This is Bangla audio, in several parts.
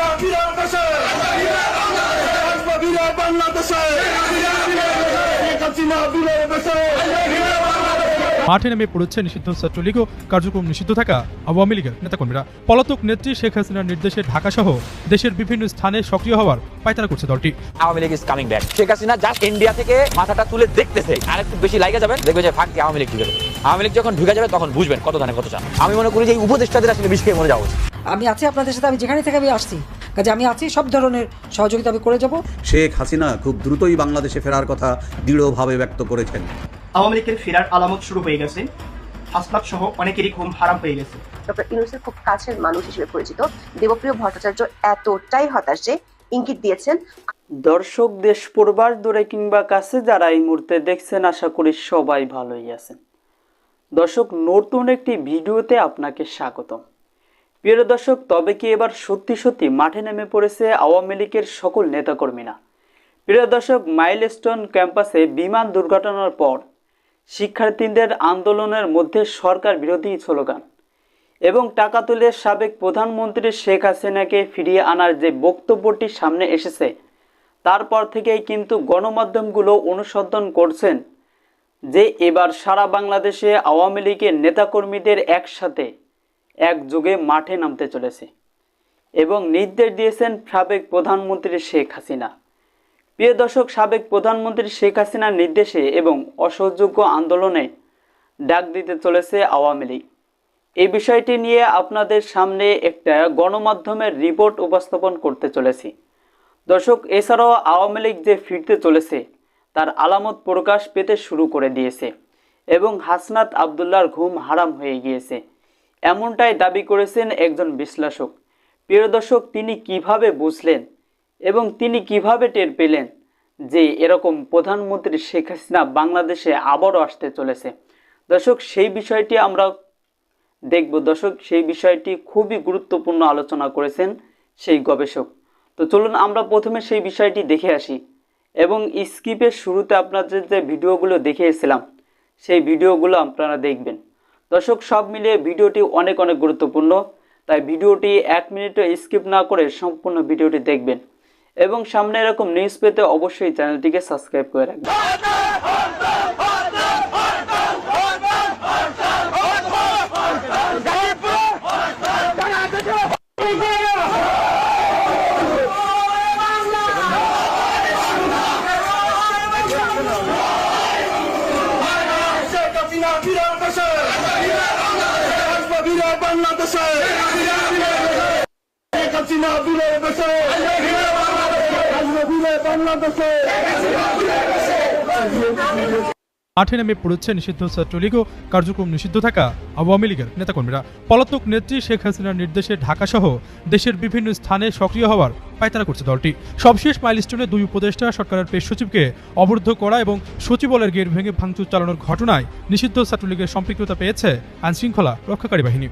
হাসিনা বিরাট দেশে আসবে বিরাট বাংলাদেশে। শেখ হাসিনা বিরাট দেশে মাঠে নেমে পড়েছে নিষিদ্ধ ছাত্রলীগ ও কার্যক্রম নিষিদ্ধ থাকা আওয়ামী লীগের নেতাকর্মীরা। পলাতক নেত্রী শেখ হাসিনার নির্দেশে ঢাকা সহ দেশের বিভিন্ন স্থানে সক্রিয় হওয়ার পায়তারা করছে দলটি। Awami League is coming back Sheikh Hasina just India থেকে মাথাটা তুলে দেখতেছে। আর একটু বেশি লাইগা যাবেন দেখবে যে ফাঁক আওয়ামী লীগ ঢুকে যাবে। আওয়ামী লীগ যখন ঢুকে যাবে তখন বুঝবেন কত ধানে কত চান। আমি মনে করি যে এই উপদেষ্টাদের আসলে বিষ খেয়ে মরে যাওয়া উচিত। আমি আছি আপনাদের সাথে আমি যেখানে থেকে আমি আসছি। কাজে আমি আছি সব ধরনের সহযোগিতা আমি করে যাব। শেখ হাসিনা খুব দ্রুতই বাংলাদেশে ফেরার কথা দৃঢ়ভাবে ব্যক্ত করেছেন। আওয়ামী লীগের ফেরার আলামত শুরু হয়ে গেছে। হাসনাত সহ অনেকেরই ঘুম হারাম হয়ে গেছে। ডক্টর ইউনুসের খুব কাছের মানুষ হিসেবে পরিচিত দেবপ্রিয় ভট্টাচার্য এতটাই হতাশ যে ইঙ্গিত দিয়েছেন দর্শক দেশ পূর্বার দূরে কিংবা কাছে যারা এই মুহূর্তে দেখছেন আশা করি সবাই ভালোই আছেন। দর্শক নতুন একটি ভিডিওতে আপনাকে স্বাগতম। প্রিয় দর্শক, তবে কি এবার সত্যি সত্যি মাঠে নেমে পড়েছে আওয়ামী লীগের সকল নেতাকর্মীরা? প্রিয় দর্শক, মাইলস্টোন ক্যাম্পাসে বিমান দুর্ঘটনার পর শিক্ষার্থীদের আন্দোলনের মধ্যে সরকার বিরোধী স্লোগান এবং টাকা তুলে সাবেক প্রধানমন্ত্রী শেখ হাসিনাকে ফিরিয়ে আনার যে বক্তব্যটি সামনে এসেছে, তারপর থেকেই কিন্তু গণমাধ্যমগুলো অনুসন্ধান করছেন যে এবার সারা বাংলাদেশে আওয়ামী লীগের নেতাকর্মীদের একসাথে একযোগে মাঠে নামতে চলেছে এবং নির্দেশ দিয়েছেন সাবেক প্রধানমন্ত্রী শেখ হাসিনা। প্রিয় দর্শক, সাবেক প্রধানমন্ত্রী শেখ হাসিনার নির্দেশে এবং অসহযোগ্য আন্দোলনে ডাক দিতে চলেছে আওয়ামী লীগ। এই বিষয়টি নিয়ে আপনাদের সামনে একটা গণমাধ্যমের রিপোর্ট উপস্থাপন করতে চলেছি। দর্শক, এছাড়াও আওয়ামী লীগ যে ফিরতে চলেছে, তার আলামত প্রকাশ পেতে শুরু করে দিয়েছে এবং হাসনাত আবদুল্লার ঘুম হারাম হয়ে গিয়েছে। এমনটাই দাবি করেছেন একজন বিশ্লেষক। প্রিয় দর্শক, তিনি কীভাবে বুঝলেন এবং তিনি কীভাবে টের পেলেন যে এরকম প্রধানমন্ত্রী শেখ হাসিনা বাংলাদেশে আবারও আসতে চলেছে? দর্শক, সেই বিষয়টি আমরা দেখব। দর্শক, সেই বিষয়টি খুবই গুরুত্বপূর্ণ আলোচনা করেছেন সেই গবেষক। তো চলুন আমরা প্রথমে সেই বিষয়টি দেখে আসি এবং স্কিপের শুরুতে আপনাদের যে ভিডিওগুলো দেখিয়েছিলাম, সেই ভিডিওগুলো আপনারা দেখবেন। দর্শক, সব মিলিয়ে ভিডিওটি অনেক অনেক গুরুত্বপূর্ণ। তাই ভিডিওটি এক মিনিটও স্কিপ না করে সম্পূর্ণ ভিডিওটি দেখবেন। এবং সামনে এরকম নিউজ পেতে অবশ্যই চ্যানেলটিকে সাবস্ক্রাইব করে রাখবেন শেখ হাসিনা বিরাট দেশে আসবে বিরাট বাংলাদেশে শেখ মাঠে নেমে পড়েছে নিষিদ্ধ ছাত্রলীগ ও কার্যক্রম নিষিদ্ধ থাকা আওয়ামী লীগের নেতাকর্মীরা। পলাতক নেত্রী শেখ হাসিনার নির্দেশে ঢাকা সহ দেশের বিভিন্ন স্থানে সক্রিয় হওয়ার পায়তারা করছে দলটি। সবশেষ মাইলস্টোনে দুই উপদেষ্টা, সরকারের পেশ সচিবকে অবরুদ্ধ করা এবং সচিবালয়ের গেট ভেঙে ভাঙচুর চালানোর ঘটনায় নিষিদ্ধ ছাত্রলীগের সম্পৃক্ততা পেয়েছে আইনশৃঙ্খলা রক্ষাকারী বাহিনী।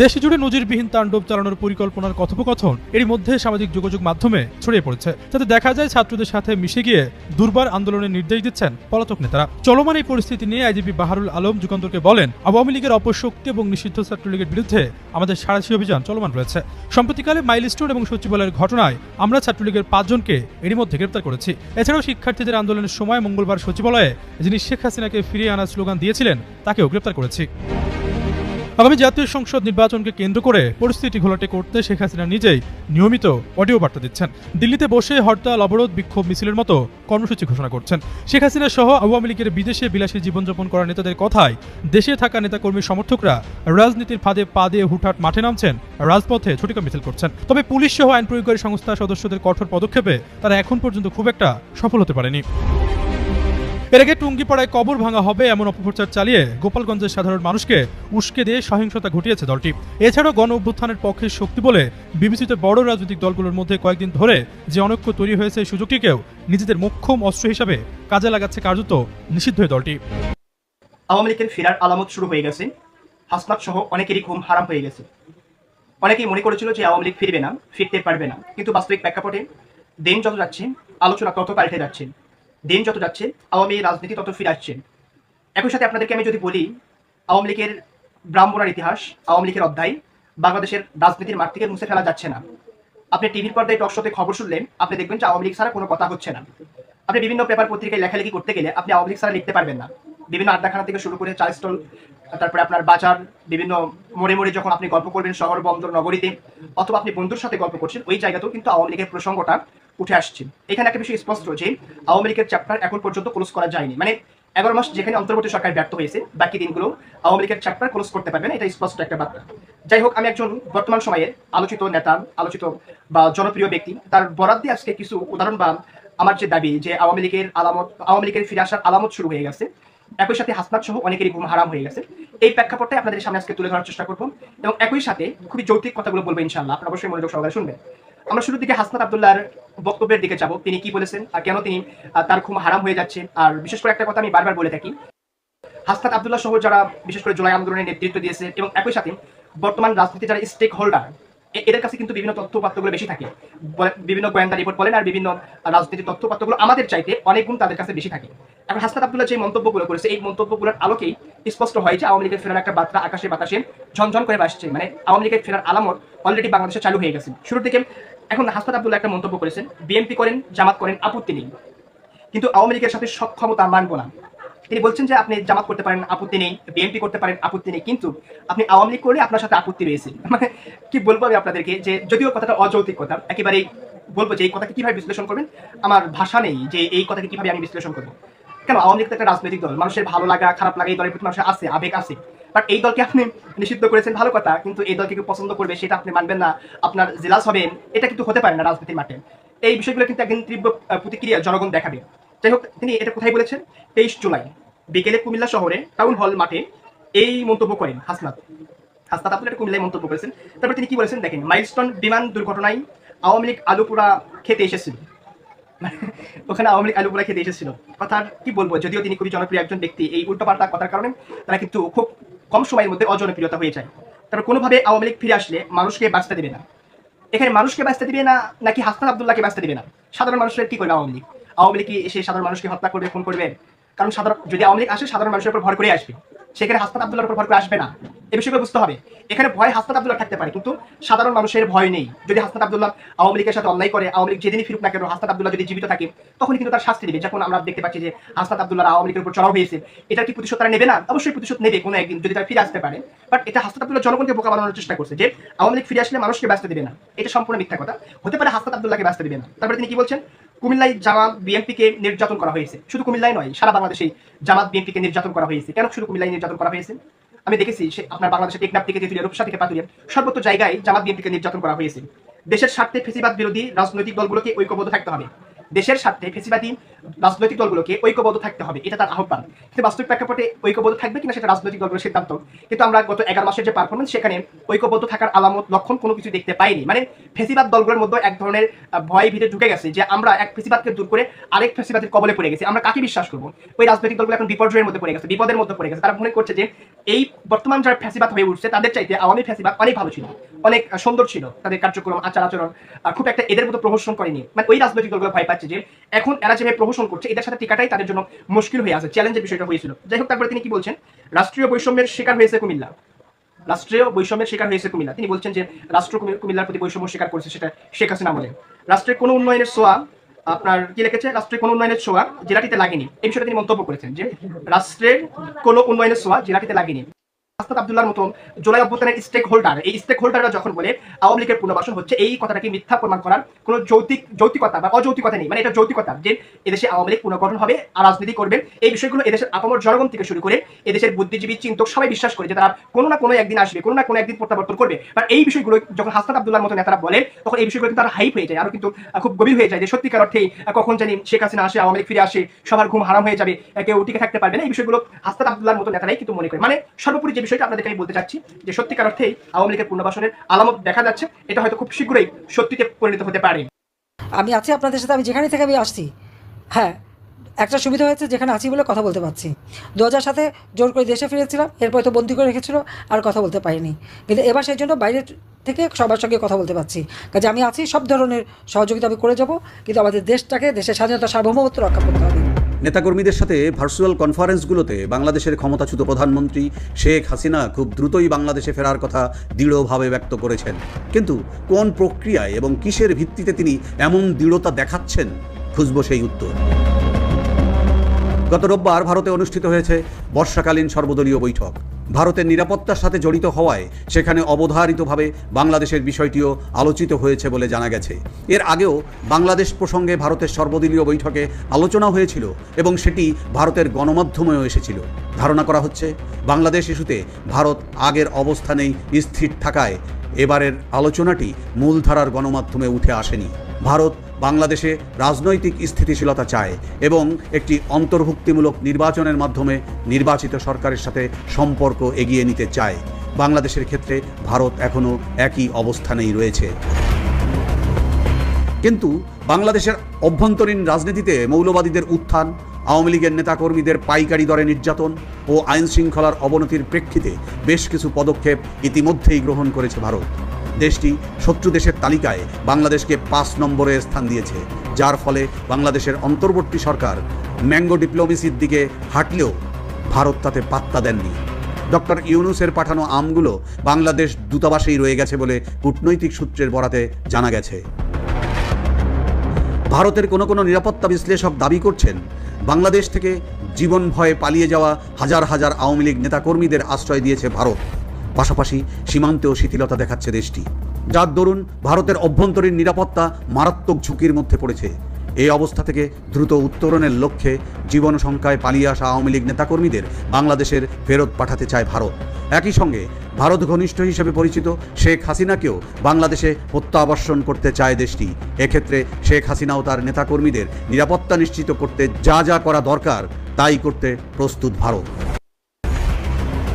দেশে জুড়ে নজিরবিহীন তাণ্ডব চালানোর পরিকল্পনার কথোপকথন এর মধ্যে সামাজিক যোগাযোগ মাধ্যমে ছড়িয়ে পড়েছে। যাতে দেখা যায় ছাত্রদের সাথে মিশে গিয়ে দুর্বার আন্দোলনের নির্দেশ দিচ্ছেন পলাতক নেতারা। চলমান এই পরিস্থিতি নিয়ে আইজিপি বাহারুল আলম যুগান্তরকে বলেন, আওয়ামী লীগের অপশক্তি এবং নিষিদ্ধ ছাত্রলীগের বিরুদ্ধে আমাদের সারাশি অভিযান চলমান রয়েছে। সম্প্রতিকালে মাইলস্টোন এবং সচিবালয়ের ঘটনায় আমরা ছাত্রলীগের পাঁচজনকে এরই মধ্যে গ্রেপ্তার করেছি। এছাড়াও শিক্ষার্থীদের আন্দোলনের সময় মঙ্গলবার সচিবালয়ে যিনি শেখ হাসিনাকে ফিরিয়ে আনার স্লোগান দিয়েছিলেন, তাকেও গ্রেপ্তার করেছি। আগামী জাতীয় সংসদ নির্বাচনকে কেন্দ্র করে পরিস্থিতি ঘোলাটে করতে শেখ হাসিনা নিজেই নিয়মিত অডিও বার্তা দিচ্ছেন। দিল্লিতে বসে হরতাল, অবরোধ, বিক্ষোভ, মিছিলের মতো কর্মসূচি ঘোষণা করছেন। শেখ হাসিনা সহ আওয়ামী লীগের বিদেশে বিলাসী জীবনযাপন করা নেতাদের কথায় দেশে থাকা নেতাকর্মী সমর্থকরা রাজনীতির ফাঁদে পা দিয়ে হুটহাট মাঠে নামছেন, রাজপথে ছুটিকা মিছিল করছেন। তবে পুলিশ সহ আইন প্রয়োগকারী সংস্থার সদস্যদের কঠোর পদক্ষেপে তারা এখন পর্যন্ত খুব একটা সফল হতে পারেনি। এর আগে টুঙ্গিপাড়ায় কবর ভাঙা হবে এমন অপপ্রচার চালিয়ে গোপালগঞ্জের সাধারণ মানুষকে উস্কে দিয়ে সহিংসতা ঘটিয়েছে দলটি। এছাড়াও গণ অভ্যুত্থানের পক্ষে শক্তি বলে বিবেচিত বড় রাজনৈতিক দলগুলোর মধ্যে কয়েকদিন ধরে যে অনৈক্য তৈরি হয়েছে এই সুযোগটিকেও নিজেদের মোক্ষম অস্ত্র হিসাবে কাজে লাগাচ্ছে কার্যত নিষিদ্ধ দলটি। আওয়ামী লীগের ফেরার আলামত শুরু হয়ে গেছে। হাসনাত সহ অনেকেরই ঘুম হারাম হয়ে গেছে। অনেকেই মনে করেছিল যে আওয়ামী লীগ ফিরবে না, ফিরতে পারবে না। কিন্তু বাস্তবিক প্রেক্ষাপটে দিন যত যাচ্ছে, আলোচনা তত পাল্টে যাচ্ছে। দিন যত যাচ্ছে, আওয়ামী রাজনীতি তত ফিরে আসছে। একই সাথে আপনাদেরকে আমি যদি বলি, আওয়ামী লীগের ব্রাহ্মণার ইতিহাস, আওয়ামী লীগের অধ্যায়, বাংলাদেশের রাজনীতির মাঠ থেকে মুছে ফেলা যাচ্ছে না। আপনি টিভির পর্দায় টক শোতে খবর শুনলেন, আপনি দেখবেন যে আওয়ামী লীগ ছাড়া কোনো কথা হচ্ছে না। আপনি বিভিন্ন পেপার পত্রিকায় লেখালেখি করতে গেলে আপনি আওয়ামী লীগ ছাড়া লিখতে পারবেন না। বিভিন্ন আড্ডাখানা থেকে শুরু করে চা স্টল, তারপরে আপনার বাজার, বিভিন্ন মোড়ে মোড়ে যখন আপনি গল্প করবেন শহর, বন্দর, নগরীতে, অথবা আপনি বন্ধুর সাথে গল্প করছেন, ওই জায়গাতেও কিন্তু আওয়ামী লীগের প্রসঙ্গটা উঠে আসছে এখানে একটা বিষয় স্পষ্ট যে, আওয়ামী লীগের চ্যাপ্টার এখন পর্যন্ত ক্লোজ করা যায়নি। মানে এগারো মাস যেখানে অন্তর্বর্তী সরকার ব্যর্থ হয়েছে, বাকি দিনগুলো আওয়ামী লীগের চ্যাপ্টার ক্লোজ করতে পারবে না এটা স্পষ্ট একটা বার্তা। যাই হোক, আমি একজন বর্তমান সময়ের আলোচিত নেতা, আলোচিত বা জনপ্রিয় ব্যক্তি, তার বরাদ দিয়ে আজকে কিছু উদাহরণ বা আমার যে দাবি যে আওয়ামী লীগের আলামত, আওয়ামী লীগের ফিরে আসার আলামত শুরু হয়ে গেছে, একই সাথে হাসনাত সহ অনেকেরই ঘুম হারাম হয়ে গেছে। এই প্রেক্ষাপটটাই আপনাদের সামনে আজকে তুলে ধরার চেষ্টা করব এবং একই সাথে খুবই যৌক্তিক কথাগুলো বলব ইনশাল্লাহ আপনারা অবশ্যই মনোযোগ সহকারে শুনবেন। আমরা শুরুর দিকে হাসনাত আবদুল্লাহর বক্তব্যের দিকে যাব। তিনি কি বলেছেন? আর কেন তিনি তার ঘুম হারাম হয়ে যাচ্ছে? আর বিশেষ করে একটা কথা আমি বারবার বলে থাকি। হাসনাত আবদুল্লাহ সহ যারা, বিশেষ করে জুলাই আন্দোলনের নেতৃত্ব দিয়েছে এবং একই সাথে বর্তমান রাজনীতি যারা স্টেক হোল্ডার এদের কাছে কিন্তু বিভিন্ন তথ্য পাত্রগুলো বেশি থাকে। বিভিন্ন গোয়েন্দা রিপোর্ট বলেন আর বিভিন্ন রাজনীতির তথ্য পাত্রগুলো আমাদের চাইতে অনেক গুণ তাদের কাছে বেশি থাকে। এখন হাসনাত আবদুল্লাহ যে মন্তব্যগুলো করেছে, এই মন্তব্যগুলোর আলোকেই স্পষ্ট হয় যে আওয়ামী লীগের ফেরার একটা বার্তা আকাশে বাতাসে ঝনঝন করে বাসছে মানে আওয়ামী লীগের ফেরার আলামত অলরেডি বাংলাদেশে চালু হয়ে গেছে। শুরুর দিকে এখন হাসনাত আবদুল্লাহ একটা মন্তব্য করেছেন, বিএনপি করেন, জামাত করেন, আপত্তি নেই। কিন্তু আওয়ামী লীগের সাথে সক্ষমতা মানবো না। তিনি বলছেন যে আপনি জামাত করতে পারেন, আপত্তি নেই, বিএনপি করতে পারেন, আপত্তি নেই, কিন্তু আপনি আওয়ামী লীগ করলে আপনার সাথে আপত্তি রয়েছে। মানে কি বলব আমি আপনাদেরকে যে যদিও কথাটা অযৌক্তিক কথা, একেবারেই বলব যে এই কথাকে কীভাবে বিশ্লেষণ করবেন, আমার ভাষা নেই যে এই কথাকে কীভাবে আমি বিশ্লেষণ করব। কেন, আওয়ামী লীগ তো একটা রাজনৈতিক দল, মানুষের ভালো লাগা, খারাপ লাগা, এই দলের প্রতি মানুষের আছে, আবেগ আছে। বাট এই দলকে আপনি নিষিদ্ধ করেছেন, ভালো কথা। কিন্তু এই দলকে কেউ পছন্দ করবে, সেটা আপনি মানবেন না। আপনার জেলাস হবেন এটা কিন্তু হতে পারে না রাজনীতির মাঠে। এই বিষয়গুলো কিন্তু একদিন তীব্র প্রতিক্রিয়া জনগণ দেখাবে। যাই হোক, তিনি এটা কোথায় বলেছেন? তেইশ জুলাই, বিকেলে কুমিল্লা শহরে, টাউন হল মাঠে এই মন্তব্য করেন হাসনাত। হাসনাত আব্দুল একটা কুমিল্লায় মন্তব্য করেছেন। তারপর তিনি কি বলেছেন? দেখেন মাইলস্টোন বিমান দুর্ঘটনায় আওয়ামী লীগ আলুপুরা খেতে এসেছিল। ওখানে আওয়ামী লীগ আলুপুরা খেতে এসেছিল। কথার কি বলব? যদিও তিনি খুবই জনপ্রিয় একজন ব্যক্তি, এই উল্টোপাল্টা কথার কারণে তারা কিন্তু খুব কম সময়ের মধ্যে অজনপ্রিয়তা হয়ে যায়। তারপর কোনোভাবে আওয়ামী লীগ ফিরে আসলে মানুষকে বাঁচতে দেবে না। এখানে মানুষকে বাঁচতে দিবে না, নাকি হাসনাত আবদুল্লাহকে বাঁচতে দিবে না? সাধারণ মানুষের কি করবে আওয়ামী লীগ? আওয়ামী লীগ কি এসে সাধারণ মানুষকে হত্যা করবে ফোন করবে? কারণ সাধারণ যদি আওয়ামী লীগ আসে, সাধারণ মানুষের উপর ভর করে আসবে। সেখানে হাসনাত আবদুল্লাহর উপর ভর করে আসবে না। এ বিষয়গুলো বুঝতে হবে। এখানে ভয় হাসনাত আবদুল্লাহ থাকতে পারে, কিন্তু সাধারণ মানুষের ভয় নেই। যদি হাসনাত আবদুল্লাহ আওয়ামী লীগের সাথে অন্যায় করে, আওয়ামী লীগ যেদিনই ফিরুক না কেন হাসনাত আবদুল্লাহ যদি জীবিত থাকে তখন কিন্তু তার শাস্তি দেবে যখন আমরা দেখতে পাচ্ছি যে হাসনাত আবদুল্লাহ আওয়ামী লীগের উপর চড়াও হয়েছে এটা কি প্রতিশোধ তারা নেবে না? অবশ্যই প্রতিশোধ নেবে কোনো একদিন, যদি তারা ফিরে আসতে পারে। বাট এটা হাসনাত আবদুল্লাহ জনগণকে বোকা বানানোর চেষ্টা করছে যে আওয়ামী লীগ ফিরে আসলে মানুষকে ব্যস্ত দেবে না। এটা সম্পূর্ণ মিথ্যা কথা। হতে পারে হাসনাত আবদুল্লাহকে ব্যস্ত দেবে না। তারপরে তিনি কি বলছেন? কুমিল্লায় জামাত বিএনপিকে নির্যাতন করা হয়েছে। শুধু কুমিল্লায় নয়, সারা বাংলাদেশে জামাত বিএনপিকে নির্যাতন করা হয়েছে। কেন শুধু কুমিল্লায় নির্যাতন করা হয়েছে? আমি দেখেছি সে আপনার বাংলাদেশের টেকনাফ থেকে তেতুলিয়া, রূপসা থেকে পাতুলিয়া সর্বত্র জায়গায় জামাত বিএনপিকে নির্যাতন করা হয়েছে। দেশের স্বার্থে ফেসিবাদ বিরোধী রাজনৈতিক দলগুলোকে ঐক্যবদ্ধ থাকতে হবে। দেশের স্বার্থে ফেসিবাদী রাজনৈতিক দলগুলোকে ঐক্যবদ্ধ থাকতে হবে, এটা তার আহ্বান। কিন্তু বাস্তবিক প্রেক্ষাপটে ঐক্যবদ্ধ থাকবে কিনা সেটা রাজনৈতিক দলগুলোর সিদ্ধান্ত। কিন্তু আমরা গত এগারো মাসের যে পারফরমেন্স সেখানে ঐক্যবদ্ধ থাকার আলামত, লক্ষণ কোনো কিছু দেখতে পাইনি। মানে ফেসিবাদ দলগুলোর মধ্যে এক ধরনের ভয় ভিতরে ঢুকে গেছে যে আমরা এক ফেসিবাদকে দূর করে আরেক ফেসিবাদের কবলে পড়ে গেছি। আমরা কাকে বিশ্বাস করব? ওই রাজনৈতিক দলগুলো এখন বিপর্যয়ের মধ্যে পড়ে গেছে, বিপদের মধ্যে পড়ে গেছে। তারা মনে করছে যে এই বর্তমান যারা ফ্যাসিবাদ হয়ে উঠছে, তাদের চাইতে আওয়ামী ফ্যাসিবাদ অনেক ভালো ছিল, অনেক সুন্দর ছিল। তাদের কার্যক্রম আচার আচরণ খুব একটা এদের মতো প্রহসন করেনি। মানে ওই রাজনৈতিক দলগুলো ভয় পাচ্ছে যে এখন এরা যেভাবে প্রহসন করছে, এদের সাথে টিকাটাই তাদের জন্য মুশকিল হয়ে আছে। চ্যালেঞ্জের বিষয়টা হয়েছিল। যাই হোক, তারপরে তিনি কি বলছেন? রাষ্ট্রীয় বৈষম্যের শিকার হয়েছে কুমিল্লা। রাষ্ট্রীয় বৈষম্যের শিকার হয়েছে কুমিল্লা। তিনি বলছেন যে রাষ্ট্র কুমিল্লার প্রতি বৈষম্য শিকার করেছে সেটা শেখ হাসিনা আমলে রাষ্ট্রের কোনো উন্নয়নের সোয়া আপনার কি লিখেছে? রাষ্ট্রের কোনো উন্নয়নের ছোঁয়া জেলাটিতে লাগেনি। এই বিষয়টা তিনি মন্তব্য করেছেন যে রাষ্ট্রের কোনো উন্নয়নের ছোঁয়া জেলাটিতে লাগেনি। আস্তাদ আব্দুল্লাহর মতো জুলাই অভ্যুত্থানের স্টেক হোল্ডার এই স্টেক হোল্ডাররা যখন বলে আওয়ামী লীগের পুনর্বাসন হচ্ছে এই কথাটাকে মিথ্যা প্রমাণ করার কোনো যৌতিক যৌতিকতা বা অযৌতিকতা নেই। মানে এটা যৌতিকতা যে এদেশে আওয়ামী লীগ পুনর্গঠন হবে আর রাজনীতি করবেন এই বিষয়গুলো এদেশের আপামর জনগণ থেকে শুরু করে এদেশের বুদ্ধিজীবী চিন্তক সবাই বিশ্বাস করে যে তারা কোনো না কোনো একদিন আসবে কোনো না কোনো একদিন প্রত্যাবর্তন করবে। এই বিষয়গুলো যখন হাসনাত মতো নেতারা বলে তখন এই বিষয়গুলো কিন্তু তার হাইপ হয়ে যায় আর কিন্তু খুব গভীর হয়ে যায় যে সত্যিকার অর্থেই আহ, কখন জানি শেখ হাসিনা আসে আওয়ামী লীগ ফিরে আসে সবার ঘুম হারাম হয়ে যাবে কেউ টিকে থাকতে পারবে না। এই বিষয়গুলো হাসনাত আব্দুল্লাহর মতো নেতারাই কিন্তু মনে করে। মানে সর্বোপরি যে বিষয়টা আপনাদেরকে আমি বলতে চাচ্ছি যে সত্যিকার অর্থেই আওয়ামী লীগের পুনর্বাসনের আলামত দেখা যাচ্ছে, এটা হয়তো খুব শীঘ্রই সত্যিতে পরিণত হতে পারে। আমি আছি আপনাদের সাথে, আমি যেখানে থেকে আমি আসছি। হ্যাঁ একটা সুবিধা হয়েছে, যেখানে আছি বলে কথা বলতে পারছি। দু হাজার সাথে জোর করে দেশে ফিরেছিলাম, এরপর তো বন্দি করে রেখেছিল, আর কথা বলতে পারিনি। কিন্তু এবার সেই জন্য বাইরে থেকে সবার সঙ্গে কথা বলতে পারছি। কাজে আমি আছি, সব ধরনের সহযোগিতা আমি করে যাব, কিন্তু আমাদের দেশটাকে, দেশের স্বাধীনতা সার্বভৌমত্ব রক্ষা করতে হবে। নেতাকর্মীদের সাথে ভার্চুয়াল কনফারেন্সগুলোতে বাংলাদেশের ক্ষমতাচ্যুত প্রধানমন্ত্রী শেখ হাসিনা খুব দ্রুতই বাংলাদেশে ফেরার কথা দৃঢ়ভাবে ব্যক্ত করেছেন। কিন্তু কোন প্রক্রিয়ায় এবং কিসের ভিত্তিতে তিনি এমন দৃঢ়তা দেখাচ্ছেন, খুঁজব সেই উত্তর। গত রোববার ভারতে অনুষ্ঠিত হয়েছে বর্ষাকালীন সর্বদলীয় বৈঠক। ভারতের নিরাপত্তার সাথে জড়িত হওয়ায় সেখানে অবধারিতভাবে বাংলাদেশের বিষয়টিও আলোচিত হয়েছে বলে জানা গেছে। এর আগেও বাংলাদেশ প্রসঙ্গে ভারতের সর্বদলীয় বৈঠকে আলোচনা হয়েছিল এবং সেটি ভারতের গণমাধ্যমেও এসেছিল। ধারণা করা হচ্ছে, বাংলাদেশ ইস্যুতে ভারত আগের অবস্থানেই স্থির থাকায় এবারের আলোচনাটি মূলধারার গণমাধ্যমে উঠে আসেনি। ভারত বাংলাদেশে রাজনৈতিক স্থিতিশীলতা চায় এবং একটি অন্তর্ভুক্তিমূলক নির্বাচনের মাধ্যমে নির্বাচিত সরকারের সাথে সম্পর্ক এগিয়ে নিতে চায়। বাংলাদেশের ক্ষেত্রে ভারত এখনও একই অবস্থানেই রয়েছে। কিন্তু বাংলাদেশের অভ্যন্তরীণ রাজনীতিতে মৌলবাদীদের উত্থান, আওয়ামী লীগের নেতাকর্মীদের পাইকারি দরে নির্যাতন ও আইন শৃঙ্খলার অবনতির প্রেক্ষিতে বেশ কিছু পদক্ষেপ ইতিমধ্যেই গ্রহণ করেছে ভারত। দেশটি শত্রু দেশের তালিকায় বাংলাদেশকে পাঁচ নম্বরে স্থান দিয়েছে, যার ফলে বাংলাদেশের অন্তর্বর্তী সরকার ম্যাঙ্গো ডিপ্লোমেসির দিকে হাঁটলেও ভারত তাতে পাত্তা দেননি। ডক্টর ইউনুসের পাঠানো আমগুলো বাংলাদেশ দূতাবাসেই রয়ে গেছে বলে কূটনৈতিক সূত্রের বরাতে জানা গেছে। ভারতের কোনো কোনো নিরাপত্তা বিশ্লেষক দাবি করছেন, বাংলাদেশ থেকে জীবন ভয়ে পালিয়ে যাওয়া হাজার হাজার আওয়ামী লীগ নেতাকর্মীদের আশ্রয় দিয়েছে ভারত। পাশাপাশি সীমান্তেও শিথিলতা দেখাচ্ছে দেশটি। যার দরুন ভারতের অভ্যন্তরীণ নিরাপত্তা মারাত্মক ঝুঁকির মধ্যে পড়েছে। এই অবস্থা থেকে দ্রুত উত্তরণের লক্ষ্যে জীবন সংখ্যায় পালিয়ে আসা আওয়ামী লীগ নেতাকর্মীদের বাংলাদেশের ফেরত পাঠাতে চায় ভারত। একই সঙ্গে ভারত ঘনিষ্ঠ হিসেবে পরিচিত শেখ হাসিনাকেও বাংলাদেশে প্রত্যাবর্ষণ করতে চায় দেশটি। এক্ষেত্রে শেখ হাসিনাও তার নেতাকর্মীদের নিরাপত্তা নিশ্চিত করতে যা যা করা দরকার, তাই করতে প্রস্তুত ভারত।